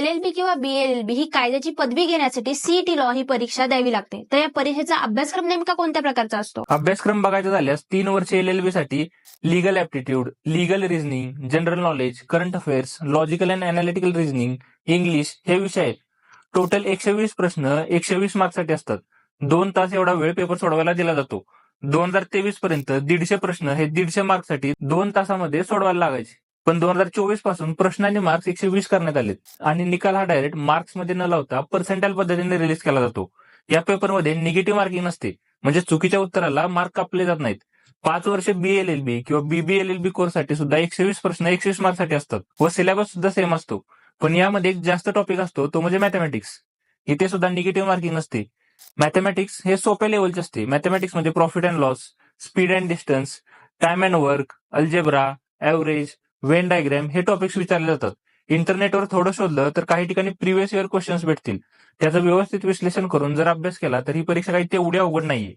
L L बी किंवा बी L L बी ही कायद्याची पदवी घेण्यासाठी सीईटी लॉ ही परीक्षा द्यावी लागते. तर या परीक्षेचा अभ्यासक्रम नेमका कोणत्या प्रकारचा असतो? अभ्यासक्रम बघायचा झाल्यास तीन वर्ष एल एल बी साठी legal aptitude legal reasoning general knowledge current affairs logical and analytical reasoning English हे विषय आहेत. टोटल एकशे वीस प्रश्न एकशे वीस मार्क्ससाठी असतात. दोन तास एवढा वेळ पेपर सोडवायला दिला जातो. दोन हजार तेवीस पर्यंत दीडशे प्रश्न हे दीडशे मार्कसाठी दोन तासामध्ये सोडवायला लागायचे. पण दोन हजार चोवीसपासून प्रश्न आणि मार्क्स एकशे वीस करण्यात आलेत. आणि निकाल हा डायरेक्ट मार्क्समध्ये न लावता पर्सेंटाईल पद्धतीने रिलीज केला जातो. या पेपरमध्ये निगेटिव्ह मार्किंग नसते. म्हणजे चुकीच्या उत्तराला मार्क कापले जात नाहीत. पाच वर्ष बी एल एल बी किंवा बीबी एल एल बी सुद्धा एकशे वीस प्रश्न एकशे वीससाठी असतात. व सिलेबस सुद्धा सेम असतो. पण यामध्ये एक जास्त टॉपिक असतो तो म्हणजे मॅथमॅटिक्स इथे सुद्धा निगेटिव्ह मार्किंग नसते. मॅथमॅटिक्स हे सोप्या लेवलचे असते. मॅथमॅटिक्समध्ये profit and loss speed and distance time and work algebra average Venn diagram हे टॉपिक्स विचारले जातात. इंटरनेटवर थोडं शोधलं तर काही ठिकाणी प्रिव्हियस इयर क्वेश्चन्स भेटतील. त्याचं व्यवस्थित विश्लेषण करून जर अभ्यास केला तर ही परीक्षा काही तेवढी अवघड नाहीये.